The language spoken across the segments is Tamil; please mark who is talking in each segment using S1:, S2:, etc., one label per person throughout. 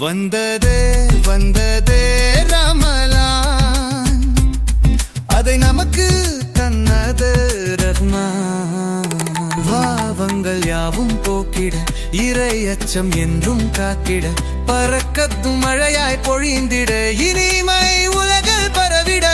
S1: வந்ததே வந்ததே ரமலான். அதை நமக்கு தன்னது ரத்னா பாவங்கள் யாவும் போக்கிட இறை அச்சம் என்றும் காக்கிட பறக்கத்தும் மழையாய் பொழிந்திட இனிமை உலகில் பரவிட.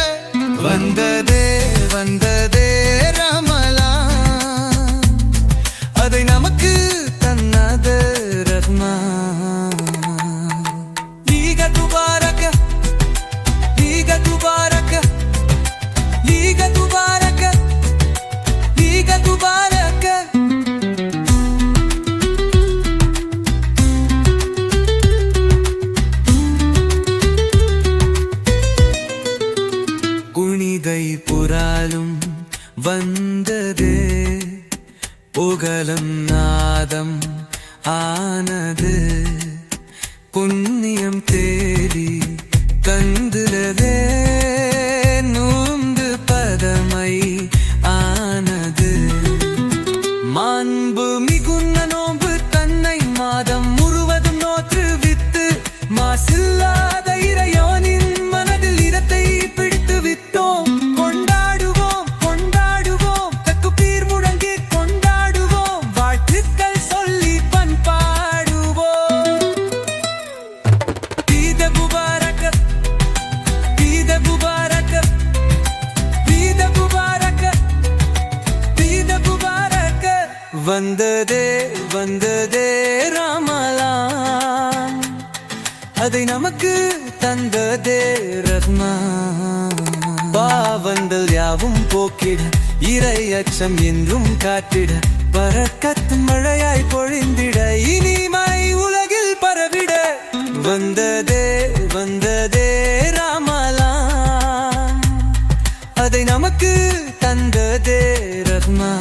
S1: வந்தது. புகழும் நாதம் ஆனது. புன் வந்ததே வந்ததே ராமலாம் அதை நமக்கு தந்ததே ரத்னா. பாவங்கள் யாவும் போக்கிட இறை அச்சம் என்றும் காட்டிட பறக்கத்து மழையாய் பொழிந்திட இனிமை உலகில் பரவிட. வந்ததே வந்ததே ராமலாம் அதை நமக்கு தந்ததே ரத்னா.